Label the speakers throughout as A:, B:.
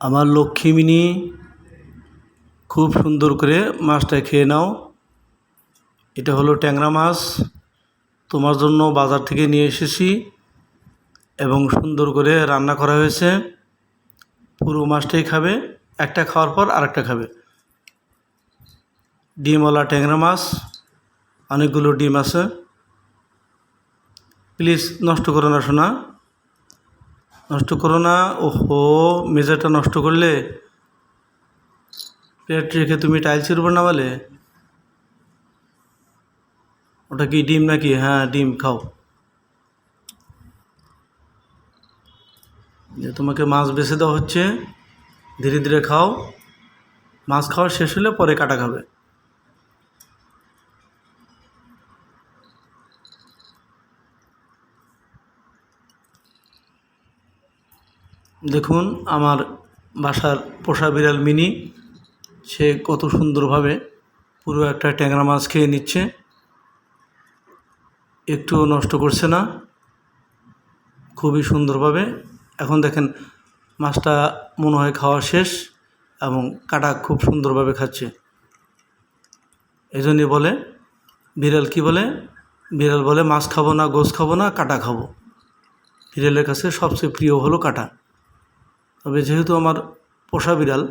A: আমার লক্ষ্মীমিনি খুব সুন্দর করে মাছটা খেয়ে নাও। এটা হলো ট্যাংরা মাছ। তোমার জন্য বাজার থেকে নিয়ে এসেছি এবং সুন্দর করে রান্না করা হয়েছে। পুরো মাছটাই খাবে, একটা খাওয়ার পর আরেকটা খাবে। ডিমওয়ালা ট্যাংরা মাছ, অনেকগুলো ডিম আছে। প্লিজ নষ্ট করো না শোনা নষ্ট করো না। ওহো মেজাটা নষ্ট করলে? প্লেট রেখে তুমি টাইলসের উপর নামালে? ওটা কি ডিম নাকি? হ্যাঁ ডিম, খাও। যে তোমাকে মাছ বেছে দেওয়া হচ্ছে, ধীরে ধীরে খাও। মাছ খাওয়া শেষ হলে পরে কাটা খাবে। দেখুন, আমার বাসার পোষা বিড়াল মিনি, সে কত সুন্দরভাবে পুরো একটা ট্যাংরা মাছ খেয়ে নিচ্ছে। একটুও নষ্ট করছে না, খুবই সুন্দরভাবে। এখন দেখেন, মাছটা মনে হয় খাওয়া শেষ এবং কাটা খুব সুন্দরভাবে খাচ্ছে। এই জন্যই বলে, বিড়াল কি বলে? বিড়াল বলে, মাছ খাব না গোস খাব না, কাটা খাব। বিড়ালের কাছে সবচেয়ে প্রিয় হলো কাটা। তবে যেহেতু আমার পোষা বিড়াল,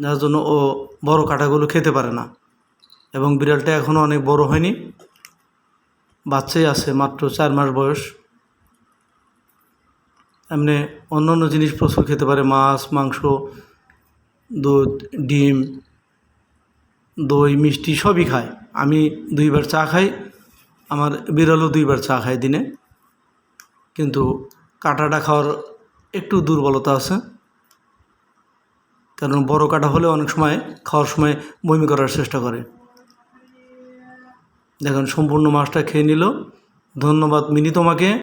A: যার জন্য ও বড় কাটাগুলো খেতে পারে না। এবং বিড়ালটা এখনও অনেক বড় হয়নি, বাচ্চাই আছে মাত্র চার মাস বয়স। এমনি অন্য অন্য জিনিস প্রচুর খেতে পারে, মাছ, মাংস, দুধ, ডিম, দই, মিষ্টি সবই খায়। আমি দুইবার চা খাই, আমার বিড়ালও দুইবার চা খায় দিনে। কিন্তু কাঁটাটা খাওয়ার একটু দুর্বলতা আছে। কারণ বড় কাটা হলে অনেক সময় খাওয়ার সময় বমি করার চেষ্টা করে। দেখুন, সম্পূর্ণ মাছটা খেয়ে নিল। ধন্যবাদ মিনি তোমাকে।